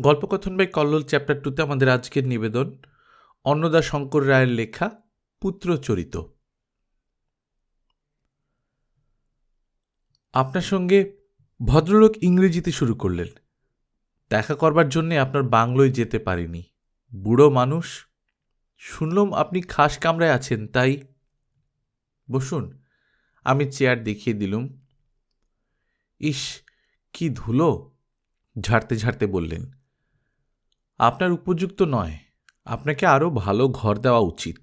গল্পকথন by Kallol chapter টুতে আমাদের আজকের নিবেদন, অন্নদা শঙ্কর রায়ের লেখা পুত্রচরিত। আপনার সঙ্গে ভদ্রলোক ইংরেজিতে শুরু করলেন। দেখা করবার জন্যে আপনার বাংলোয় যেতে পারিনি। বুড়ো মানুষ। শুনলাম আপনি খাস কামরায় আছেন, তাই? বসুন, আমি চেয়ার দেখিয়ে দিলুম। ইস, কি ধুলো! ঝাড়তে ঝাড়তে বললেন। আপনার উপযুক্ত নয়। আপনাকে আরও ভালো ঘর দেওয়া উচিত।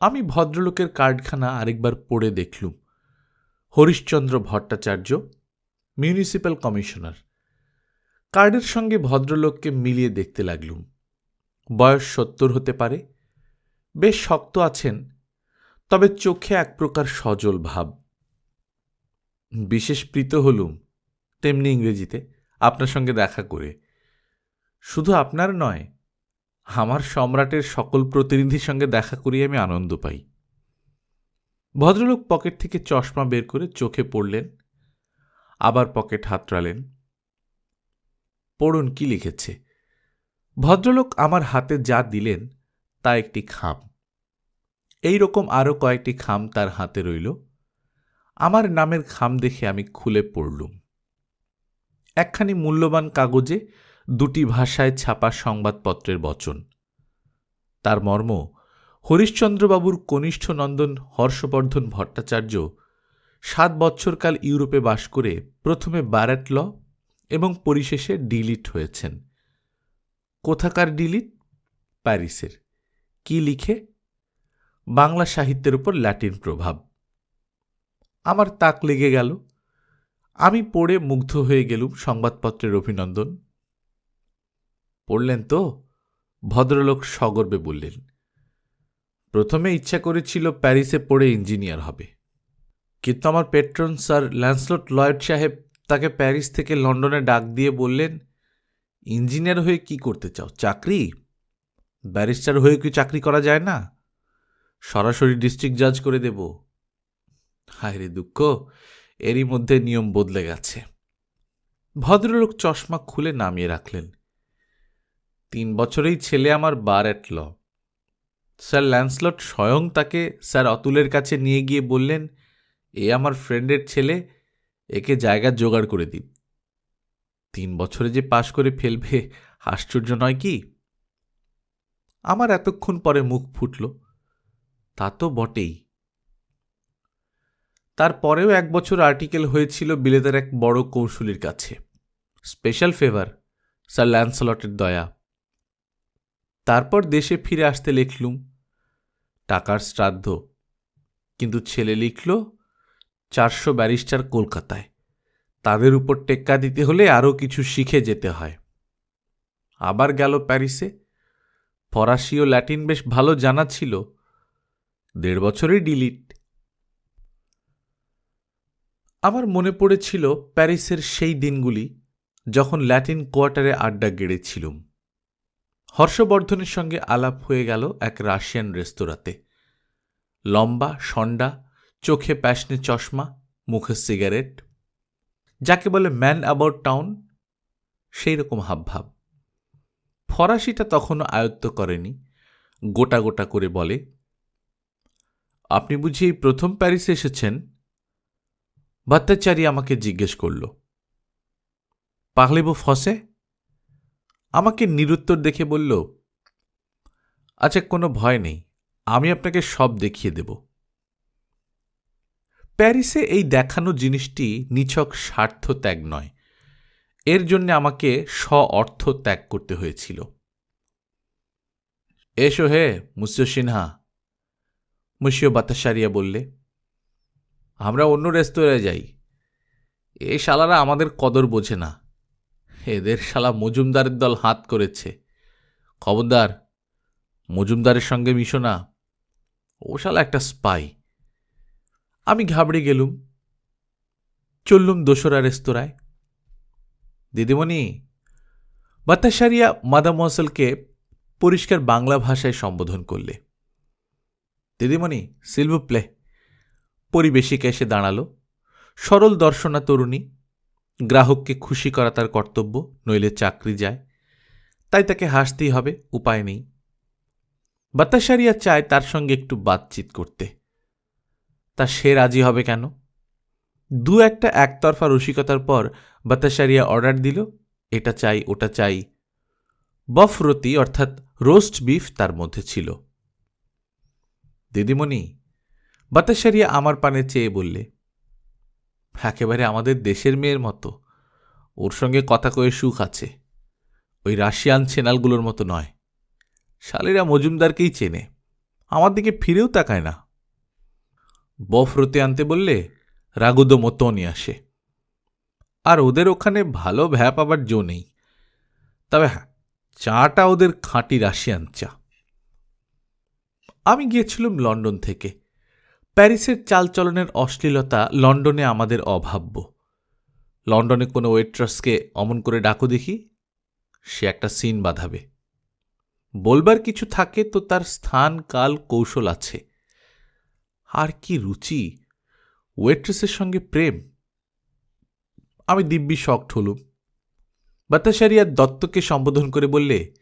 আমি ভদ্রলোকের কার্ডখানা আরেকবার পড়ে দেখলুম। Harishchandra Bhattacharya, municipal commissioner. কার্ডের সঙ্গে ভদ্রলোককে মিলিয়ে দেখতে লাগলুম। বয়স সত্তর হতে পারে। বেশ শক্ত আছেন, তবে চোখে এক প্রকার সজল ভাব। বিশেষ প্রীত হলুম, তেমনি ইংরেজিতে, আপনার সঙ্গে দেখা করে। শুধু আপনার নয়, আমার সম্রাটের সকল প্রতিনিধির সঙ্গে দেখা করিয়ে আমি আনন্দ পাই। ভদ্রলোক পকেট থেকে চশমা বের করে চোখে পড়লেন, আবার পকেট হাতড়ালেন। পড়ুন কি লিখেছে? ভদ্রলোক আমার হাতে যা দিলেন, তা একটি খাম। এই রকম আরও কয়েকটি খাম তার হাতে রইল। আমার নামের খাম দেখে আমি খুলে পড়লুম। একখানি মূল্যবান কাগজে দুটি ভাষায় ছাপা সংবাদপত্রের বচন। তার মর্ম, হরিশ্চন্দ্রবাবুর কনিষ্ঠ নন্দন হর্ষবর্ধন ভট্টাচার্য সাত বৎসরকাল ইউরোপে বাস করে প্রথমে ব্যারেট ল এবং পরিশেষে ডিলিট হয়েছেন। কোথাকার ডিলিট? প্যারিসের। কি লিখে? বাংলা সাহিত্যের উপর ল্যাটিন প্রভাব। আমার তাক লেগে গেল। আমি পড়ে মুগ্ধ হয়ে গেলুম সংবাদপত্রের অভিনন্দন। পড়লেন তো? ভদ্রলোক সগর্বে বললেন, প্রথমে ইচ্ছা করেছিল প্যারিসে পড়ে ইঞ্জিনিয়ার হবে। কিন্তু আমার পেট্রন স্যার ল্যান্সলট লয়েড সাহেব তাকে প্যারিস থেকে লন্ডনে ডাক দিয়ে বললেন, ইঞ্জিনিয়ার হয়ে কি করতে চাও? চাকরি? ব্যারিস্টার হয়ে কি চাকরি করা যায় না? সরাসরি ডিস্ট্রিক্ট জাজ করে দেব। হায় রে দুঃখ, এরই মধ্যে নিয়ম বদলে গেছে। ভদ্রলোক চশমা খুলে নামিয়ে রাখলেন। তিন বছরেই ছেলে আমার বার ল স্যার ল্যান্সলট স্বয়ং তাকে স্যার অতুলের কাছে নিয়ে গিয়ে বললেন, এ আমার ফ্রেন্ডের ছেলে, একে জায়গা জোগাড় করে দিন। তিন বছরে যে পাশ করে ফেলবে, আশ্চর্য নয় কি? আমার এতক্ষণ পরে মুখ ফুটল। তা তো বটেই। তারপরেও এক বছর আর্টিকেল হয়েছিল বিলেতের এক বড় কৌশলীর কাছে। স্পেশাল ফেভার, স্যার ল্যান্সলটের দয়া। তারপর দেশে ফিরে আসতে লিখলুম। টাকার শ্রাদ্ধ। কিন্তু ছেলে লিখল, চারশো ব্যারিস্টার কলকাতায়। তাদের উপর টেক্কা দিতে হলে আরও কিছু শিখে যেতে হয়। আবার গেল প্যারিসে। ফরাসি ও ল্যাটিন বেশ ভালো জানা ছিল। দেড় বছরেই ডিলিট। আমার মনে পড়েছিল প্যারিসের সেই দিনগুলি যখন ল্যাটিন কোয়ার্টারে আড্ডা গেড়েছিলুম। হর্ষবর্ধনের সঙ্গে আলাপ হয়ে গেল এক রাশিয়ান রেস্তোরাঁতে। লম্বা, সন্ডা, চোখে প্যাশনে চশমা, মুখে সিগারেট। যাকে বলে ম্যান অ্যাবাউট টাউন, সেই রকম হাবভাব। ফরাসিটা তখনও আয়ত্ত করেনি, গোটা গোটা করে বলে, আপনি বুঝি এই প্রথম প্যারিসে এসেছেন? ভট্টাচারী আমাকে জিজ্ঞেস করল, পাগলেবু ফসে? আমাকে নিরুত্তর দেখে বলল আচ্ছা কোনো ভয় নেই, আমি আপনাকে সব দেখিয়ে দেব। প্যারিসে এই দেখানো জিনিসটি নিছক স্বার্থ ত্যাগ নয়। এর জন্য আমাকে স্ব অর্থ ত্যাগ করতে হয়েছিল। এসো হে, মুসিও সিনহা, মুসিও বাতাসারিয়া বললে, আমরা অন্য রেস্তোরাঁয় যাই। এই শালারা আমাদের কদর বোঝে না। এদের শালা মজুমদারের দল হাত করেছে। খবরদার, মজুমদারের সঙ্গে মিশো না। ও শালা একটা স্পাই আমি ঘাবড়ে গেলুম। চললুম দোসরা রেস্তোরাঁয়। দিদিমণি, বাতাসারিয়া মাদাম মসলকে পরিষ্কার বাংলা ভাষায় সম্বোধন করলে। দিদিমণি সিলভু প্লে পরিবেশিকা এসে দাঁড়াল। সরল দর্শনা তরুণী। গ্রাহককে খুশি করা তার কর্তব্য, নইলে চাকরি যায়। তাই তাকে হাসতেই হবে, উপায় নেই। বাতাসারিয়া চায় তার সঙ্গে একটু বাতচিত করতে। তা সে রাজি হবে কেন? দু একটা একতরফা রসিকতার পর বাতাসারিয়া অর্ডার দিল, এটা চাই, ওটা চাই। বফরতি অর্থাৎ রোস্ট বিফ, তার মধ্যে ছিল। দিদিমণি, বাতাসারিয়া আমার পানে চেয়ে বললে একেবারে আমাদের দেশের মেয়ের মতো। ওর সঙ্গে কথা কয়ে সুখ আছে। ওই রাশিয়ান ছেনালগুলোর মতো নয়। শালেরা মজুমদারকেই চেনে। আমার দিকে ফিরেও তাকায় না। বফরতে আনতে বললে রাগুদো মতনই আসে। আর ওদের ওখানে ভালো ভ্যাপ আবার জো নেই। তবে হ্যাঁ চাটা ওদের খাঁটি রাশিয়ান চা। আমি গিয়েছিলাম লন্ডন থেকে। প্যারিসের চালচলনের অশ্লীলতা লন্ডনে আমাদের অভাব্য। লন্ডনে কোনো ওয়েট্রাসকে অমন করে ডাকো দেখি, সে একটা সিন বাঁধাবে। বলবার কিছু থাকে তো তার স্থান, কাল, কৌশল আছে। আর কি রুচি, ওয়েট্রেসের সঙ্গে প্রেম। আমি দিব্যি শক্ট হলুম। বাতাসারিয়া দত্তকে সম্বোধন করে বললে,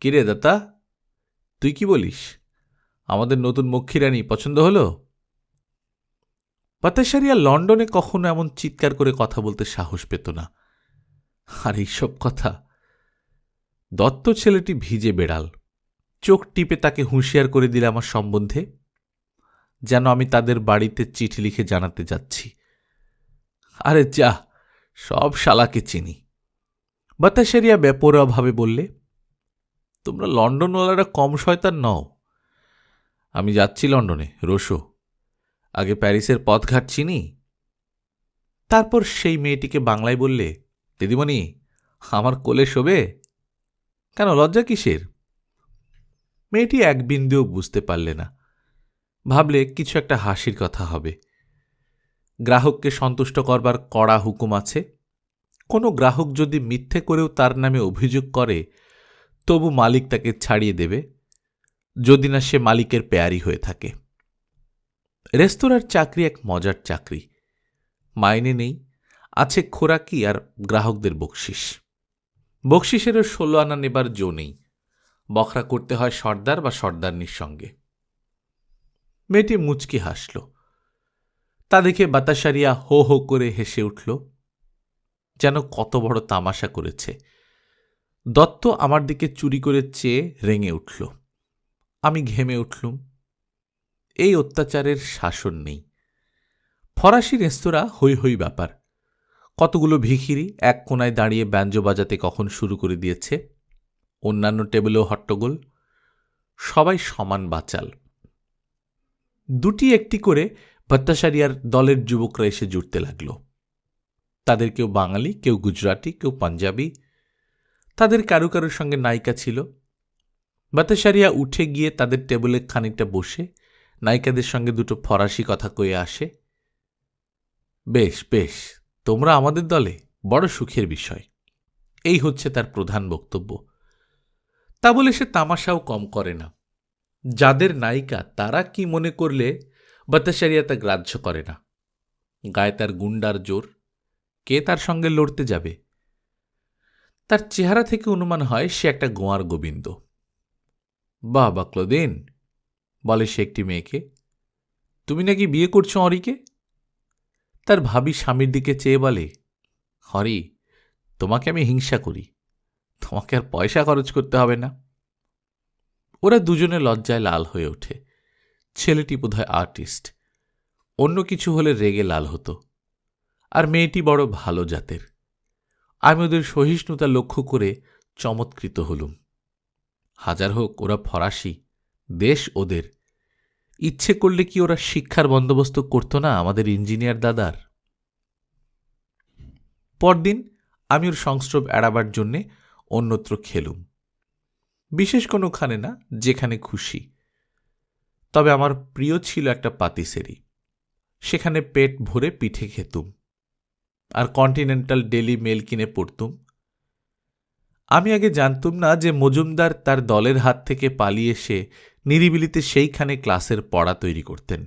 কিরে দাতা, তুই কি বলিস? আমাদের নতুন মক্ষীরানী পছন্দ হলো? বাতাসারিয়া লন্ডনে কখনো এমন চিৎকার করে কথা বলতে সাহস পেত না। আর এইসব কথা? দত্ত ছেলেটি ভিজে বেড়াল। চোখ টিপে তাকে হুঁশিয়ার করে দিলে আমার সম্বন্ধে, যেন আমি তাদের বাড়িতে চিঠি লিখে জানাতে যাচ্ছি। আরে যা, সব শালাকে চিনি। বাতাসেরিয়া ব্যাপরভাবে বললে, তোমরা লন্ডনওয়ালারা কম শয়তান নও। আমি যাচ্ছি লন্ডনে, রোশো। আগে প্যারিসের পথঘাট চিনি? তারপর সেই মেয়েটিকে বাংলায় বললে, দিদিমণি, আমার কোলে শোবে? কেন, লজ্জা কিসের? মেয়েটি এক বিন্দুও বুঝতে পারলে না। ভাবলে কিছু একটা হাসির কথা হবে। গ্রাহককে সন্তুষ্ট করবার কড়া হুকুম আছে। কোনো গ্রাহক যদি মিথ্যে করেও তার নামে অভিযোগ করে, তবু মালিক তাকে ছাড়িয়ে দেবে, যদি না সে মালিকের পেয়ারি হয়ে থাকে। রেস্তোরাঁর চাকরি এক মজার চাকরি। মাইনে নেই, আছে খোরাকি আর গ্রাহকদের বকশিস। বকশিসেরও ষোলো আনা নেবার জো নেই। বখরা করতে হয় সর্দার বা সর্দারনির সঙ্গে। মেয়েটি মুচকি হাসল। তা দেখে বাতাসারিয়া হো হো করে হেসে উঠল। যেন কত বড় তামাশা করেছে। দত্ত আমার দিকে চুরি করে চেয়ে রেঙে উঠল। আমি ঘেমে উঠলুম। এই অত্যাচারের শাসন নেই। ফরাসি রেস্তোরাঁ হই হই ব্যাপার। কতগুলো ভিখিরি এক কোনায় দাঁড়িয়ে ব্যঞ্জ বাজাতে কখন শুরু করে দিয়েছে? অন্যান্য টেবিলেও হট্টগোল। সবাই সমান বাচাল। দুটি একটি করে ভত্তাসারিয়ার দলের যুবকরা এসে জুটতে লাগল। তাদের কেউ বাঙালি, কেউ গুজরাটি, কেউ পাঞ্জাবি। তাদের কারও কারোর সঙ্গে নায়িকা ছিল। বাতাসারিয়া উঠে গিয়ে তাদের টেবিলে খানিকটা বসে নায়িকাদের সঙ্গে দুটো ফরাসি কথা কয়ে আসে। বেশ বেশ, তোমরা আমাদের দলে বড় সুখের বিষয়। এই হচ্ছে তার প্রধান বক্তব্য। তা বলে সে তামাশাও কম করে না। যাদের নায়িকা তারা কি মনে করলে বাতাসারিয়া তা গ্রাহ্য করে না। গায়ে তার গুন্ডার জোর। কে তার সঙ্গে লড়তে যাবে? তার চেহারা থেকে অনুমান হয় সে একটা গোয়ার গোবিন্দ। বাহ বাক্লদিন বলে সে একটি মেয়েকে, তুমি নাকি বিয়ে করছ অরিকে তার ভাবি স্বামীর দিকে চেয়ে বলে, হরি, তোমাকে আমি হিংসা করি। তোমাকে আর পয়সা খরচ করতে হবে না। ওরা দুজনে লজ্জায় লাল হয়ে ওঠে। ছেলেটি বোধহয় আর্টিস্ট। অন্য কিছু হলে রেগে লাল হতো। আর মেয়েটি বড় ভালো জাতের। আমি ওদের সহিষ্ণুতা লক্ষ্য করে চমৎকৃত হলুম। হাজার হোক, ওরা ফরাসি। দেশ ওদের। ইচ্ছে করলে কি ওরা শিক্ষার বন্দোবস্ত করত না আমাদের ইঞ্জিনিয়ার দাদার? পরদিন আমি ওর সংস্রব এড়াবার জন্যে অন্যত্র খেলুম। বিশেষ কোনোখানে না, যেখানে খুশি। তবে আমার প্রিয় ছিল একটা পাতিসেরি। সেখানে পেট ভরে পিঠে খেতুম। আর কন্টিনেন্টাল ডেলি মেল কিনে পড়তুম। আমি আগে জানতুম না যে মজুমদার তার দলের হাত থেকে পালিয়ে এসে নিরিবিলিতে সেইখানে ক্লাসের পড়া তৈরি করতেন।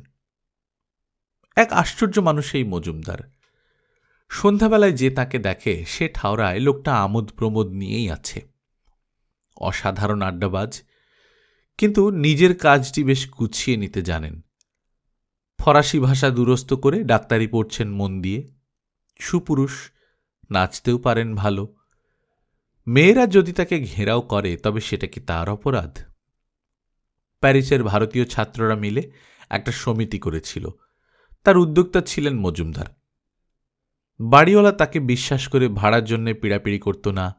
এক আশ্চর্য মানুষ এই মজুমদার। সন্ধ্যাবেলায় যে তাকে দেখে সে ঠাওরায় লোকটা আমোদ প্রমোদ নিয়েই আছে। অসাধারণ আড্ডাবাজ, কিন্তু নিজের কাজটি বেশ গুছিয়ে নিতে জানেন। ফরাসি ভাষা দুরস্ত করে ডাক্তারি পড়ছেন মন দিয়ে। সুপুরুষ, নাচতেও পারেন ভালো। মেয়েরা যদি তাকে ঘেরাও করে, তবে সেটা কি তার অপরাধ? প্যারিসের ভারতীয় ছাত্ররা মিলে একটা সমিতি করেছিল। তার উদ্যোক্তা ছিলেন মজুমদার। বাড়িওয়ালা তাকে বিশ্বাস করে ভাড়ার জন্য পিড়াপিড়ি করত না।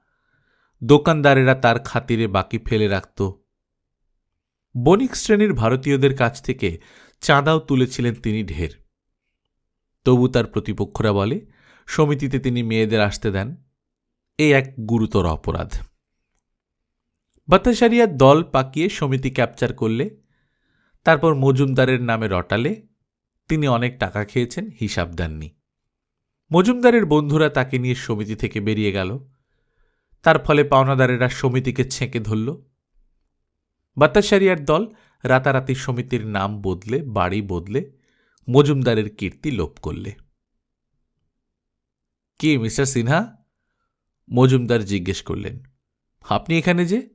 দোকানদারেরা তার খাতিরে বাকি ফেলে রাখত। বণিক শ্রেণির ভারতীয়দের কাছ থেকে চাঁদাও তুলেছিলেন তিনি ঢের। তবু তার প্রতিপক্ষরা বলে, সমিতিতে তিনি মেয়েদের আসতে দেন। এই এক গুরুতর অপরাধ। বাতাসারিয়ার দল পাকিয়ে সমিতি ক্যাপচার করলে, তারপর মজুমদারের নামে রটালে, তিনি অনেক টাকা খেয়েছেন, হিসাব দেননি। মজুমদারের বন্ধুরা তাকে নিয়ে সমিতি থেকে বেরিয়ে গেল। তার ফলে পাওনাদারেরা সমিতিকে ছেঁকে ধরল। বাতাসারিয়ার দল রাতারাতি সমিতির নাম বদলে, বাড়ি বদলে, মজুমদারের কীর্তি লোপ করলে। কি মিস্টার সিনহা? মজুমদার জিজ্ঞেস করলেন, আপনি এখানে যে?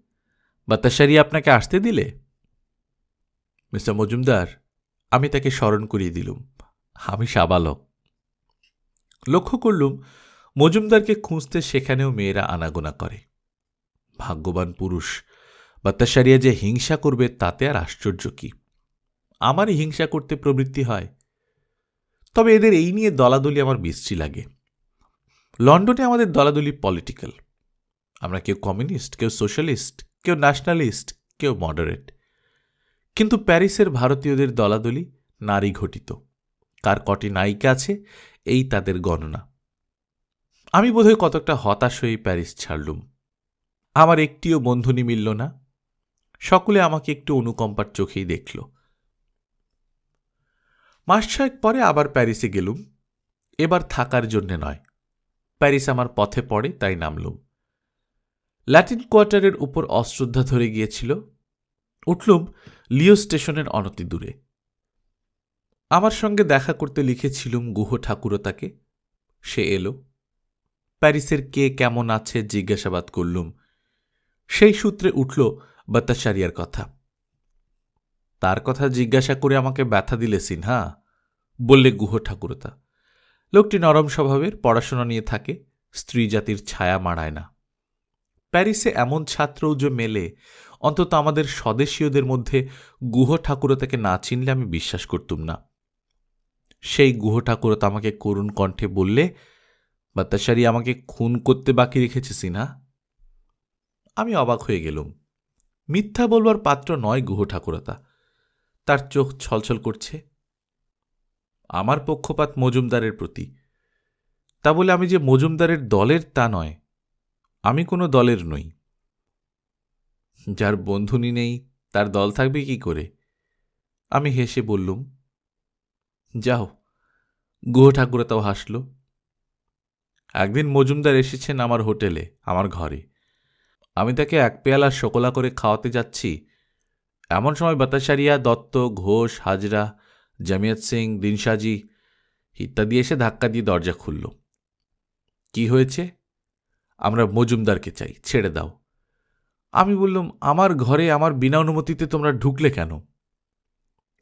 বাতাসারি আপনাকে আসতে দিলে? মিস্টার মজুমদার, আমি তাকে স্মরণ করিয়ে দিলুম। আমি সাবালক। লক্ষ্য করলুম, মজুমদারকে খুঁজতে সেখানেও মেয়েরা আনাগোনা করে। ভাগ্যবান পুরুষ বাত্তাসারিয়া যে হিংসা করবে তাতে আর আশ্চর্য কি? আমারই হিংসা করতে প্রবৃত্তি হয়। তবে এদের এই নিয়ে দলাদলি আমার বিশ্রী লাগে। লন্ডনে আমাদের দলাদলি পলিটিক্যাল আমরা কেউ কমিউনিস্ট কেউ সোশ্যালিস্ট কেউ ন্যাশনালিস্ট কেউ মডারেট কিন্তু প্যারিসের ভারতীয়দের দলাদলি নারী ঘটিত। কার কটি নায়িকা আছে, এই তাদের গণনা। আমি বোধহয় কতকটা হতাশ হয়ে প্যারিস ছাড়লুম। আমার একটিও বন্ধুনি মিলল না। সকলে আমাকে একটু অনুকম্পার চোখেই দেখল। মাস ছয়েক পরে আবার প্যারিসে গেলুম। এবার থাকার জন্যে নয়। প্যারিস আমার পথে পড়ে, তাই নামলুম। ল্যাটিন কোয়ার্টারের উপর অশ্রদ্ধা ধরে গিয়েছিল। উঠলুম লিও স্টেশনের অনতি দূরে। আমার সঙ্গে দেখা করতে লিখেছিলুম গুহ ঠাকুরতাকে সে এলো। প্যারিসের কে কেমন আছে জিজ্ঞাসাবাদ করলুম। সেই সূত্রে উঠল বাত্তাসারিয়ার কথা। তার কথা জিজ্ঞাসা করে আমাকে ব্যথা দিলে সিনহা, বললে গুহ ঠাকুরতা। লোকটি নরম স্বভাবের, পড়াশোনা নিয়ে থাকে, স্ত্রী জাতির ছায়া মাড়ায় না। প্যারিসে এমন ছাত্রও যে মেলে, অন্তত আমাদের স্বদেশীয়দের মধ্যে গুহ ঠাকুরতাকে না চিনলে আমি বিশ্বাস করতুম না। সেই গুহ ঠাকুরতা আমাকে করুণ কণ্ঠে বললে বাত্তাসারি আমাকে খুন করতে বাকি রেখেছে সিনা। আমি অবাক হয়ে গেলুম। মিথ্যা বলবার পাত্র নয় গুহ ঠাকুরতা। তার চোখ ছলছল করছে আমার পক্ষপাত মজুমদারের প্রতি। তা বলে আমি যে মজুমদারের দলের তা নয়, আমি কোনো দলের নই। যার বন্ধুনি নেই, তার দল থাকবে কি করে? আমি হেসে বললুম, যাও, গুহ ঠাকুরতাও হাসল। একদিন মজুমদার এসেছেন আমার হোটেলে, আমার ঘরে। আমি তাকে এক পেয়ালা শোকলা করে খাওয়াতে যাচ্ছি। এমন সময় বাতাসারিয়া, দত্ত, ঘোষ, হাজরা জামিয়াত সিং দিনশাজি ইত্যাদি এসে ধাক্কা দিয়ে দরজা খুলল। কি হয়েছে? আমরা মজুমদারকে চাই, ছেড়ে দাও। আমি বললাম, আমার ঘরে আমার বিনা অনুমতিতে তোমরা ঢুকলে কেন?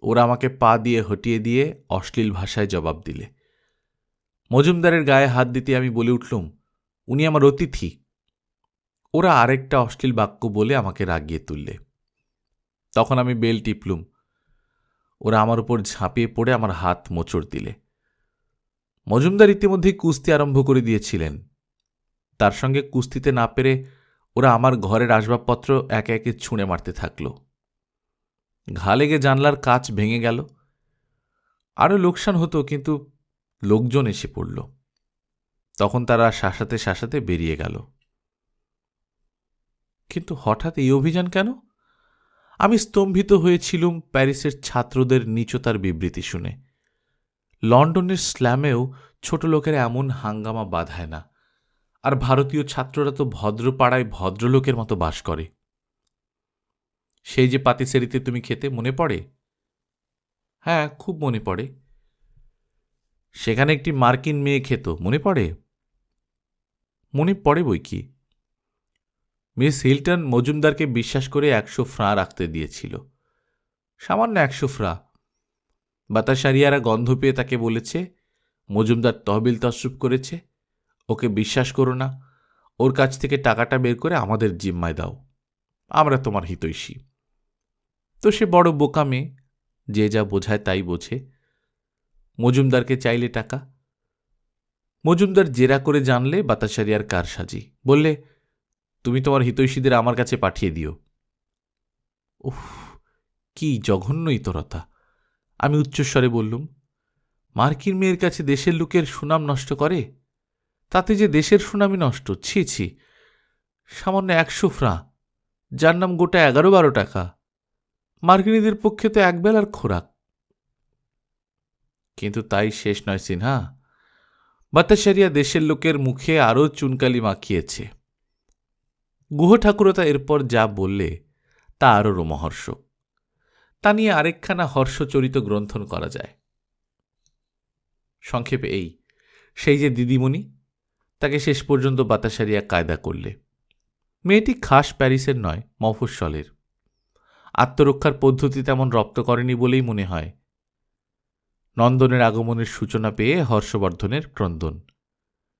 ওরা আমাকে পা দিয়ে হটিয়ে দিয়ে অশ্লীল ভাষায় জবাব দিলে। মজুমদারের গায়ে হাত দিতে আমি বলে উঠলুম, উনি আমার অতিথি। ওরা আরেকটা অশ্লীল বাক্য বলে আমাকে রাগিয়ে তুললে। তখন আমি বেল টিপলুম ওরা আমার উপর ঝাঁপিয়ে পড়ে আমার হাত মোচড় দিলে। মজুমদার ইতিমধ্যেই কুস্তি আরম্ভ করে দিয়েছিলেন। তার সঙ্গে কুস্তিতে না পেরে ওরা আমার ঘরের আসবাবপত্র একে একে ছুঁড়ে মারতে থাকল। ঘা লেগে জানলার কাচ ভেঙে গেল। আরও লোকসান হতো, কিন্তু লোকজন এসে পড়ল। তখন তারা শাসাতে শাসাতে বেরিয়ে গেল। কিন্তু হঠাৎ এই অভিযান কেন? আমি স্তম্ভিত হয়েছিলুম প্যারিসের ছাত্রদের নিচতার বিবৃতি শুনে। লন্ডনের স্ল্যামেও ছোট লোকেরা এমন হাঙ্গামা বাধায় না। আর ভারতীয় ছাত্ররা তো ভদ্রপাড়ায় ভদ্রলোকের মতো বাস করে। সেই যে পাতিসেরিতে তুমি খেতে মনে পড়ে? হ্যাঁ খুব মনে পড়ে। সেখানে একটি মার্কিন মেয়ে খেত, মনে পড়ে? মনে পড়ে বই কি? মিস হিল্টন মজুমদারকে বিশ্বাস করে একশো ফ্রাঁ রাখতে দিয়েছিল। সামান্য একশো ফ্রা। বাতাসারিয়ারা গন্ধ পেয়ে তাকে বলেছে, মজুমদার তহবিল তসরুপ করেছে। ওকে বিশ্বাস করো না। ওর কাছ থেকে টাকাটা বের করে আমাদের জিম্মায় দাও। আমরা তোমার হিতৈষী। তো সে বড় বোকা মেয়ে যে যা বোঝায় তাই বোঝে। মজুমদারকে চাইলে টাকা। মজুমদার জেরা করে জানলে বাতাসারিয়ার কার সাজি বললে তুমি তোমার হিতৈষীদের আমার কাছে পাঠিয়ে দিও। উফ, কি জঘন্য ইতরতা। আমি উচ্চস্বরে বললুম, মার্কিন মেয়ের কাছে দেশের লোকের সুনাম নষ্ট করে? তাতে যে দেশের সুনামই নষ্ট, ছি ছি। সামান্য একশো ফ্রাঁ, যার নাম গোটা এগারো বারো টাকা। মার্কিনীদের পক্ষে তো একবেলার খোরাক। কিন্তু তাই শেষ নয় সিনহা। বাতাসারিয়া দেশের লোকের মুখে আরও চুনকালি মাখিয়েছে। গুহ ঠাকুরতা এরপর যা বললে, তা আরও রোমহর্ষক। তা নিয়ে আরেকখানা হর্ষচরিত গ্রন্থন করা যায়। সংক্ষেপে এই, সেই যে দিদিমণি, তাকে শেষ পর্যন্ত বাতাসারিয়া কায়দা করলে। মেয়েটি খাস প্যারিসের নয়, মফস্বলের। আত্মরক্ষার পদ্ধতি তেমন রপ্ত করেনি বলেই মনে হয়। নন্দনের আগমনের সূচনা পেয়ে হর্ষবর্ধনের ক্রন্দন।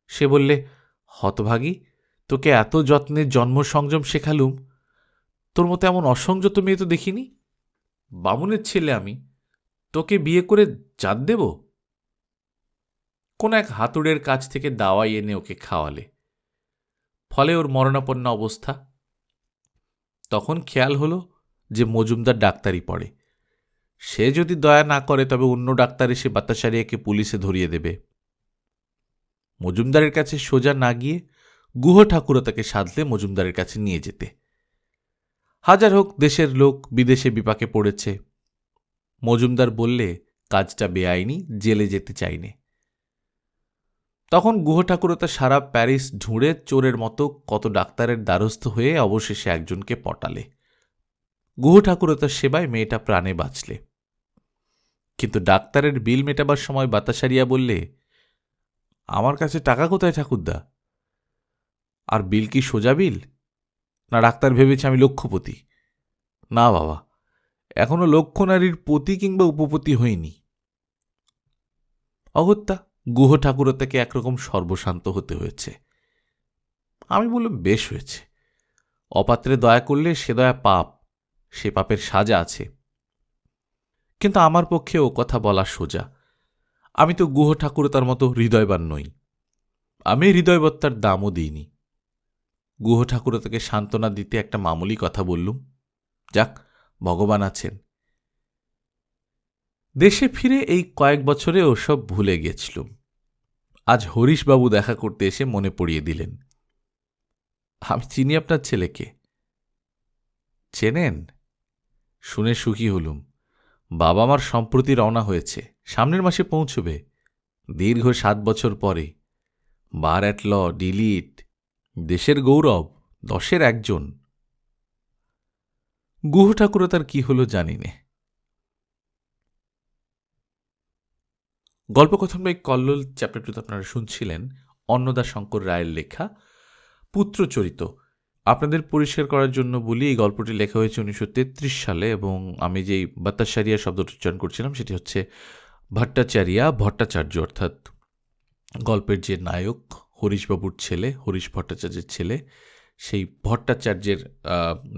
সে বললে, হতভাগী তোকে এত যত্নে জন্ম সংযম শেখালুম? তোর মতো এমন অসংযত মেয়ে তো দেখিনি। বামুনের ছেলে আমি। তোকে বিয়ে করে জাত দেব? কোন এক হাতুড়ের কাছ থেকে দাওয়াই এনে ওকে খাওয়ালে। ফলে ওর মরণাপন্ন অবস্থা। তখন খেয়াল হলো যে মজুমদার ডাক্তারি পড়ে। সে যদি দয়া না করে, তবে অন্য ডাক্তার এসে বাতাসারিয়াকে পুলিশে ধরিয়ে দেবে। মজুমদারের কাছে সোজা না গিয়ে গুহ ঠাকুরও তাকে সাধলে মজুমদারের কাছে নিয়ে যেতে। হাজার হোক দেশের লোক বিদেশে বিপাকে পড়েছে। মজুমদার বললে, কাজটা বেআইনি, জেলে যেতে চাইনে। তখন গুহ ঠাকুরতা সারা প্যারিস ঝুঁড়ে চোরের মতো কত ডাক্তারের দ্বারস্থ হয়ে অবশেষে একজনকে পটালে। গুহ ঠাকুরতার সেবায় মেয়েটা প্রাণে বাঁচলে। কিন্তু ডাক্তারের বিল মেটাবার সময় বাতাসারিয়া বললে, আমার কাছে টাকা কোথায় ঠাকুরদা? আর বিল কি সোজা বিল? না ডাক্তার ভেবেছে আমি লক্ষ্যপতি না বাবা, এখনও লক্ষ্য নারীর পতি কিংবা উপপতি হইনি অগত্যা গুহ ঠাকুরতাকে একরকম সর্বশান্ত হতে হয়েছে। আমি বললাম, বেশ হয়েছে। অপাত্রে দয়া করলে সে দয়া পাপ, সে পাপের সাজা আছে। কিন্তু আমার পক্ষে ও কথা বলা সোজা। আমি তো গুহ ঠাকুরতার মতো হৃদয়বান নই। আমি হৃদয়বত্তার দামও দিইনি। গুহ ঠাকুরতাকে সান্ত্বনা দিতে একটা মামুলি কথা বললুম। যাক, ভগবান আছেন। দেশে ফিরে এই কয়েক বছরে ওসব ভুলে গেছিলুম। আজ হরিশবাবু দেখা করতে এসে মনে পড়িয়ে দিলেন। আমি চিনি আপনার ছেলেকে। চেনেন? শুনে সুখী হলুম। বাবা মার সম্প্রতি রওনা হয়েছে। সামনের মাসে পৌঁছবে। দীর্ঘ সাত বছর পরে। বার অ্যাট ল, ডিলিট দেশের গৌরব, দশের একজন। গুহ ঠাকুরতার কি হলো জানি নে। গল্পকথন বাই কল্লোল চ্যাপ্টার টুতে আপনারা শুনছিলেন অন্নদা শঙ্কর রায়ের লেখা পুত্রচরিত আপনাদের পরিষ্কার করার জন্য বলি, এই গল্পটি লেখা হয়েছে উনিশশো তেত্রিশ সালে এবং আমি যেই বাত্তাসারিয়া শব্দটি উচ্চারণ করছিলাম সেটি হচ্ছে ভট্টাচারিয়া ভট্টাচার্য, অর্থাৎ গল্পের যে নায়ক হরিশবাবুর ছেলে, হরিশ ভট্টাচার্যের ছেলে। সেই ভট্টাচার্যের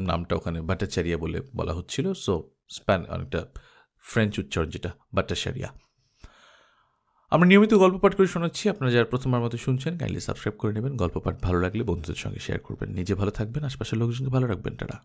নামটা ওখানে ভট্টাচারিয়া বলে বলা হচ্ছিল। সো স্প্যান অনেকটা ফ্রেঞ্চ উচ্চারণ যেটা, ভট্টাচারিয়া। আমরা নিয়মিত গল্প পাঠ করে শোনাচ্ছি। আপনারা যারা প্রথমবার মতো শুনছেন কাইন্ডলি সাবস্ক্রাইব করে নেবেন। গল্প পাঠ ভালো লাগলে বন্ধুদের সঙ্গে শেয়ার করবেন। নিজে ভালো থাকবেন, আশপাশের লোকজনকে ভালো রাখবেন। তারা